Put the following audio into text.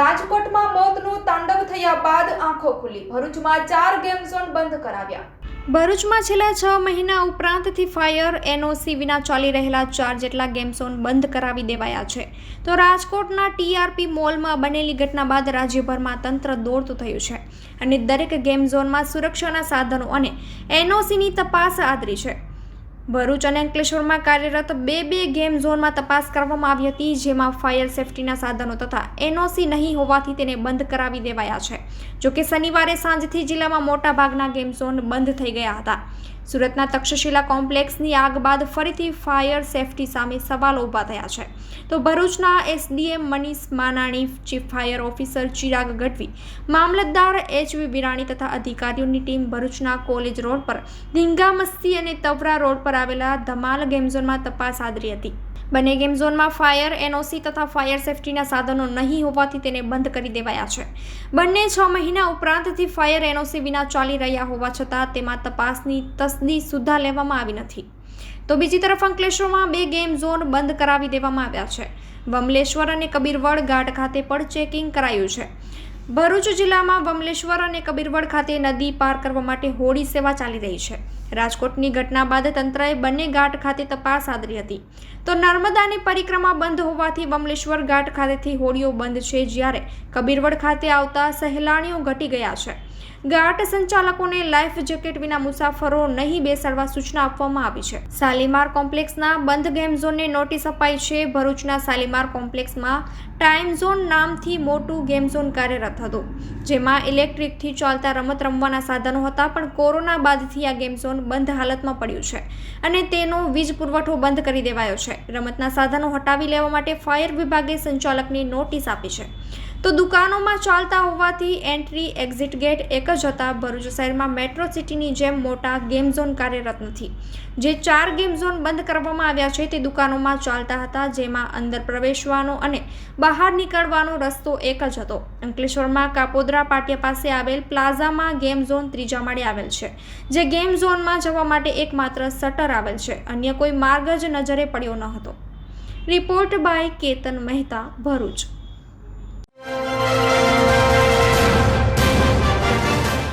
રાજકોટમાં મોતનું તાંડવ થયા બાદ આંખો ખુલી. ભરૂચમાં ચાર ગેમ ઝોન બંધ કરાવ્યા. ભરૂચમાં છેલ્લા છ મહિના ઉપરાંતથી ફાયર એનઓસી વિના ચાલી રહેલા ચાર જેટલા ગેમ ઝોન બંધ કરાવી દેવાયા છે. તો રાજકોટના ટીઆરપી મોલમાં બનેલી ઘટના બાદ રાજ્યભરમાં તંત્ર દોડતું થયું છે. અને દરેક ગેમ ઝોનમાં સુરક્ષાના સાધનો અને એનઓસીની તપાસ આદરી છે. ભરૂચ અને અંકલેશ્વરમાં કાર્યરત બે બે ગેમ ઝોનમાં તપાસ કરવામાં આવી હતી, જેમાં ફાયર સેફટીના સાધનો તથા એનઓસી નહીં હોવાથી તેને બંધ કરાવી દેવાયા છે. જોકે શનિવારે સાંજથી જિલ્લામાં મોટા ભાગના ગેમ ઝોન બંધ થઈ ગયા હતા. સુરતના તક્ષશિલા કોમ્પ્લેક્સની આગ બાદ ફરીથી ફાયર સેફટી સામે સવાલો ઊભા થયા છે. તો ભરૂચના SDM Manish Manani, chief fire officer Chirag Gadhvi, મામલતદાર એચવી બિરાણી તથા અધિકારીઓની ટીમ ભરૂચના કોલેજ રોડ પર ધીંગામસ્તી અને તવરા રોડ પર આવેલા ધમાલ ગેમ ઝોનમાં તપાસ આદરી હતી. બંને ગેમ ઝોનમાં ફાયર એનઓસી તથા ફાયર સેફટીના સાધનો નહીં હોવાથી તેને બંધ કરી દેવાયા છે. બંને છ મહિના ઉપરાંતથી ફાયર એનઓસી વિના ચાલી રહ્યા હોવા છતાં તેમાં તપાસની તસદી સુદ્ધા લેવામાં આવી નથી. તો બીજી તરફ અંકલેશ્વરમાં બે ગેમ ઝોન બંધ કરાવી દેવામાં આવ્યા છે. બમલેશ્વર અને કબીરવડ ઘાટ ખાતે પણ ચેકિંગ કરાયું છે. ભરૂચ જિલ્લામાં બમલેશ્વર અને કબીરવડ ખાતે નદી પાર કરવા માટે હોડી સેવા ચાલી રહી છે. રાજકોટની ઘટના બાદ તંત્રએ બંને ઘાટ ખાતે તપાસ આદરી હતી. તો નર્મદાની પરિક્રમા બંધ હોવાથી બમલેશ્વર ઘાટ ખાતેથી હોડીઓ બંધ છે જ્યારે કબીરવડ ખાતે આવતા સહેલાણીઓ ઘટી ગયા છે. ઘાટ સંચાલકોને લાઈફ જેકેટ વિના મુસાફરો નહીં બેસાડવા સૂચના આપવામાં આવી છે. શાલીમાર કોમ્પ્લેક્સના બંધ ગેમ ઝોનને નોટિસ અપાઈ છે. ભરૂચના શાલીમાર કોમ્પ્લેક્સમાં ટાઈમ ઝોન નામથી મોટું ગેમ ઝોન કાર્યરત હતું, જેમાં ઇલેક્ટ્રિકથી ચાલતા રમત રમવાના સાધનો હતા, પણ કોરોના બાદથી આ ગેમ ઝોન બંધ હાલતમાં પડ્યું છે અને તેનો વીજ પુરવઠો બંધ કરી દેવાયો છે. રમતના સાધનો હટાવી લેવા માટે ફાયર વિભાગે સંચાલકને નોટિસ આપી છે. તો દુકાનોમાં ચાલતા હોવાથી એન્ટ્રી, એક્ઝિટ ગેટ એક જ હતા. ભરૂચ શહેરમાં મેટ્રો સિટીની જેમ મોટા ગેમ ઝોન કાર્યરત નથી. જે ચાર ગેમ ઝોન બંધ કરવામાં આવ્યા છે તે દુકાનોમાં ચાલતા હતા, જેમાં અંદર પ્રવેશવાનો અને બહાર નીકળવાનો રસ્તો એક જ હતો. અંકલેશ્વરમાં કાપોદરા પાટિયા પાસે આવેલ પ્લાઝામાં ગેમ ઝોન ત્રીજા માળે આવેલ છે, જે ગેમ ઝોનમાં જવા માટે એકમાત્ર શટર આવેલ છે. અન્ય કોઈ માર્ગ જ નજરે પડ્યો ન હતો. Report by Ketan Mehta, Bharuch.